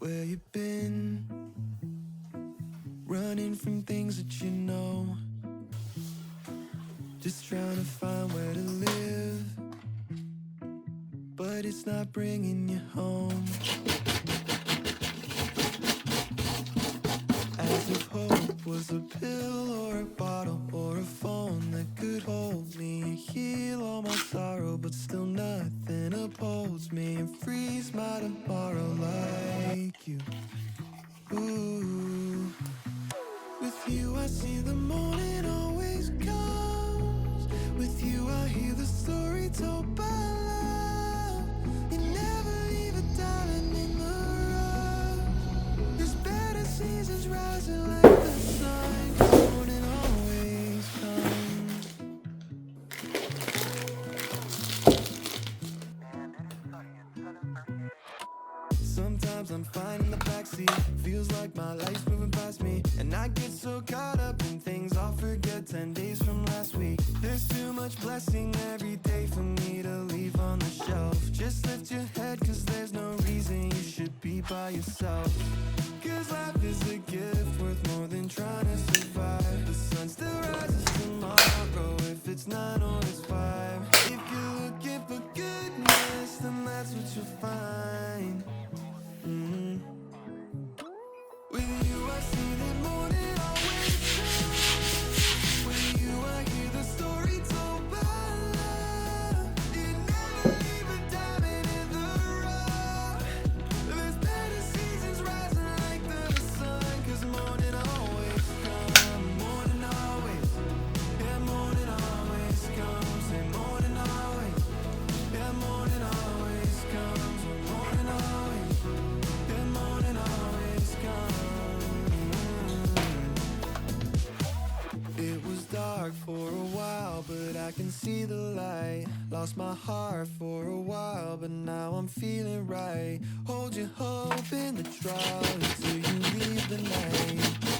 where you've been? Running from things that you know. Just trying to find where to live. But it's not bringing you home. As if hope was a pill or a bottle or a phone Sometimes I'm fine in the backseat. Feels like my life's moving past me. And I get so caught up in things I'll forget 10 days from last week. There's too much blessing every day for me to leave on the shelf. Just lift your head, cause there's no reason you should be by yourself. Cause life is a gift worth more than trying to survive. The sun still rises tomorrow if it's nine or it's five. If you're looking I can see the light. Lost my heart for a while, but now I'm feeling right. Hold your hope in the trial until you leave the night.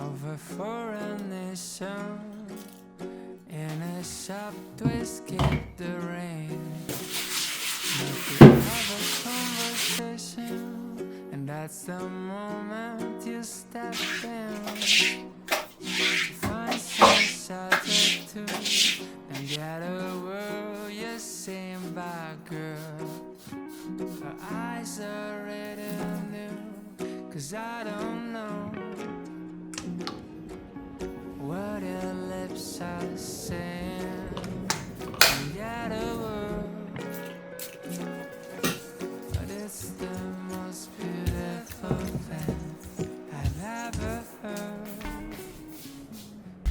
of a foreign nation in a shop to escape the rain. We have a conversation, and that's the moment you step in. You find some shelter too, most beautiful thing I've ever heard.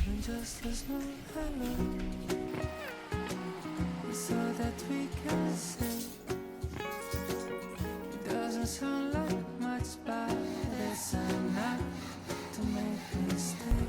And just a small hello, so that we can say. It doesn't sound like much, but it's enough to make me stay.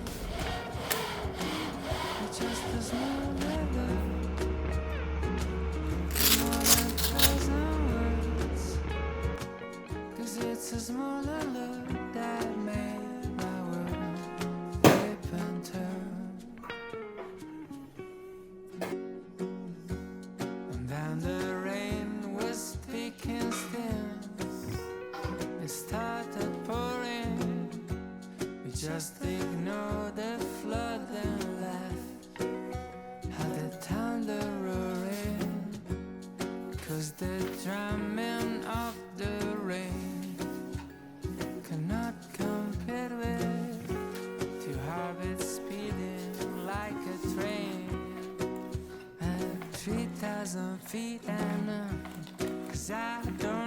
Just ignored the flood and left. Had the thunder roaring. Cause the drumming of the rain cannot compare with to have it speeding like a train at 3,000 feet and cause I don't